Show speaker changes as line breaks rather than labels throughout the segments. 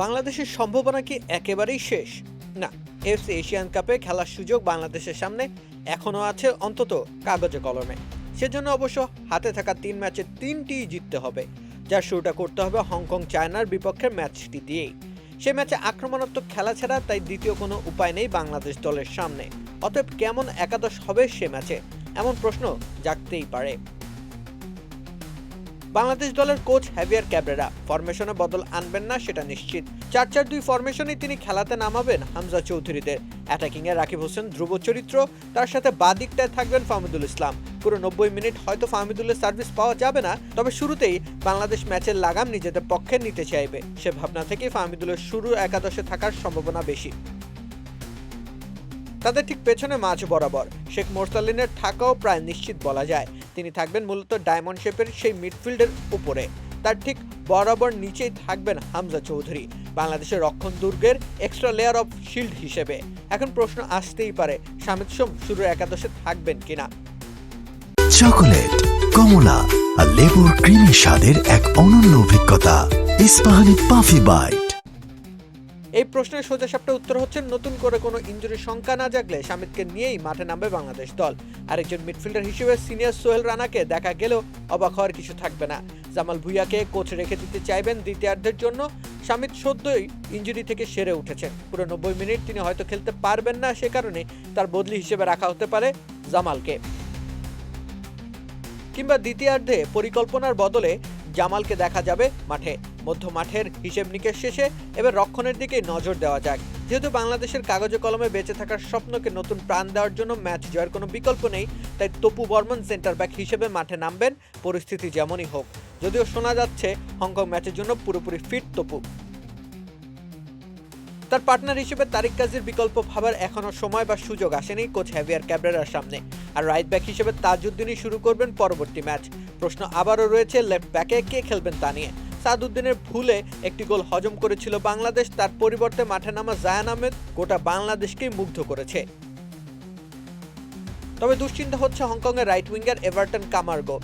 বাংলাদেশের সম্ভাবনা কি একেবারেই শেষ? না এফসি এশিয়ান কাপে খেলার সুযোগ বাংলাদেশের সামনে এখনও আছে অন্তত কাগজে কলমে। সেজন্য অবশ্য হাতে থাকা তিন ম্যাচে তিনটিই জিততে হবে, যার শুরুটা করতে হবে হংকং চায়নার বিপক্ষের ম্যাচটি দিয়েই। সে ম্যাচে আক্রমণাত্মক খেলা ছাড়া তাই দ্বিতীয় কোনো উপায় নেই বাংলাদেশ দলের সামনে। অতএব কেমন একাদশ হবে সে ম্যাচে? এমন প্রশ্ন জাগতেই পারে। বাংলাদেশ দলের কোচ হ্যাভিয়ার ক্যাবরেরা। ফরমেশনে বদল আনবেন না সেটা নিশ্চিত। চার চার দুই ফরমেশনে তিনি খেলাতে নামাবেন হামজা চৌধুরীদের। অ্যাটাকিং এ রাকিব হোসেন ধ্রুব চরিত্র, তার সাথে বাদিকটায় থাকবেন ফাহমিদুল ইসলাম। পুরো নব্বই মিনিট হয়তো ফাহমিদুলের সার্ভিস পাওয়া যাবে না, তবে শুরুতেই বাংলাদেশ ম্যাচের লাগাম নিজেদের পক্ষে নিতে চাইবে। সে ভাবনা থেকেই ফাহমিদুলের শুরু একাদশে থাকার সম্ভাবনা বেশি। তাদের ঠিক পেছনে মাঝ বরাবর। শেখ মোরসালিনের থাকাও প্রায় নিশ্চিত বলা যায়। তিনি থাকবেন মূলত ডায়মন্ড শেপের সেই মিডফিল্ডের উপরে। তার ঠিক বরাবর নিচেই থাকবেন হামজা চৌধুরী, বাংলাদেশের রক্ষণ দুর্গের এক্সট্রা লেয়ার অফ শিল্ড হিসেবে। এখন প্রশ্ন আসতেই পারে সামিদ সোম শুরুর একাদশে থাকবেন কিনা?
চকোলেট, কমলা আর লেবুর ক্রিমি স্বাদের এক অনন্য অভিজ্ঞতা। ইস্পাহানি পাফি বাইট
এই প্রশ্নের সোজা সাপটা উত্তর হচ্ছে, নতুন করে কোনো ইঞ্জুরির শঙ্কা না জাগলে সামিদকে নিয়েই মাঠে নামবে বাংলাদেশ দল। আরেকজন মিডফিল্ডার হিসেবে সিনিয়র সোহেল রানাকে দেখা গেলেও অবাক হওয়ার কিছু থাকবে না। জামাল ভুইয়াকে কোচ রেখে দিতে চাইবেন দ্বিতীয়ার্ধের জন্য। সামিদ সদ্যই ইঞ্জুরি থেকে সেরে উঠেছেন পুরো নব্বই মিনিট তিনি হয়তো খেলতে পারবেন না সে কারণে তার বদলি হিসেবে রাখা হতে পারে জামালকে। কিংবা দ্বিতীয়ার্ধে পরিকল্পনার বদলে জামালকে দেখা যাবে মাঠে। মধ্য মাঠের হিসেব নিকেশ শেষে এবার রক্ষণের দিকে নজর দেওয়া যাক। যেহেতু বাংলাদেশের কাগজে কলমে বেঁচে থাকার স্বপ্নকে নতুন প্রাণ দেওয়ার জন্য ম্যাচ জয়ের কোনো বিকল্প নেই, তাই তপু বর্মন সেন্টার ব্যাক হিসেবে মাঠে নামবেন, পরিস্থিতি যেমনই হোক। যদিও শোনা যাচ্ছে, হংকং ম্যাচের জন্য পুরোপুরি ফিট তপু। তার পার্টনার হিসেবে তারিক কাজীর বিকল্প ভাবার এখনও সময় বা সুযোগ আসেনি কোচ হ্যাভিয়ার ক্যাবরেরার সামনে। আর রাইট ব্যাক হিসেবে তাজউদ্দিনই শুরু করবেন পরবর্তী ম্যাচ। প্রশ্ন আবারও রয়েছে, লেফট ব্যাকে কে খেলবেন তা নিয়ে। সাদউদ্দিনের ভুলে একটি গোল হজম করেছিল বাংলাদেশ। তার পরিবর্তে মাঠে নামা জায়ান আহমেদ গোটা বাংলাদেশকেই মুগ্ধ করেছে। তবে দুশ্চিন্তা হচ্ছে হংকংয়ের রাইট উইঙ্গার এভারটন কামার্গো।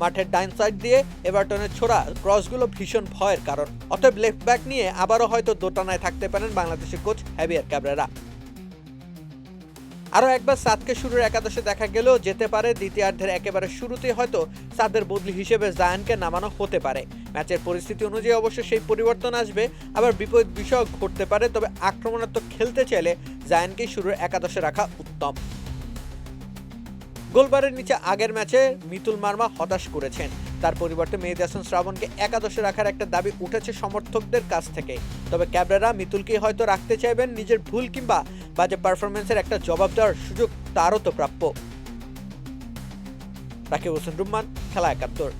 মাঠের ডাইন সাইড দিয়ে এভারটনের ছোড়া ক্রসগুলো ভীষণ ভয়ের কারণ। অতএব লেফট ব্যাক নিয়ে আবারও হয়তো দোটানায় থাকতে পারেন বাংলাদেশের কোচ হ্যাভিয়ার ক্যাবরেরা আরও একবার সাদকে শুরুর একাদশে দেখা গেলেও যেতে পারে দ্বিতীয়ার্ধের একেবারে শুরুতেই হয়তো সাদের বদলি হিসেবে জায়ানকে নামানো হতে পারে। ম্যাচের পরিস্থিতি অনুযায়ী অবশ্য সেই পরিবর্তন আসবে, আবার বিপরীত বিষয় ঘটতে পারে, তবে আক্রমণাত্মক খেলতে চাইলে জায়ানকেই শুরুর একাদশে রাখা উত্তম। গোলবারের নিচে আগের ম্যাচে মিতুল মার্মা হতাশ করেছেন। তার পরিবর্তে মেহেদি হাসান শ্রাবণকে একাদশে রাখার একটা দাবি উঠেছে সমর্থকদের কাছ থেকে। তবে ক্যাবরারা মিতুলকে হয়তো রাখতে চাইবেন নিজের ভুল কিংবা বাজে পারফরমেন্সের একটা জবাব দেওয়ার সুযোগ তারও তো প্রাপ্য। রাকিব হোসেন রুম্মান, খেলা একাত্তর।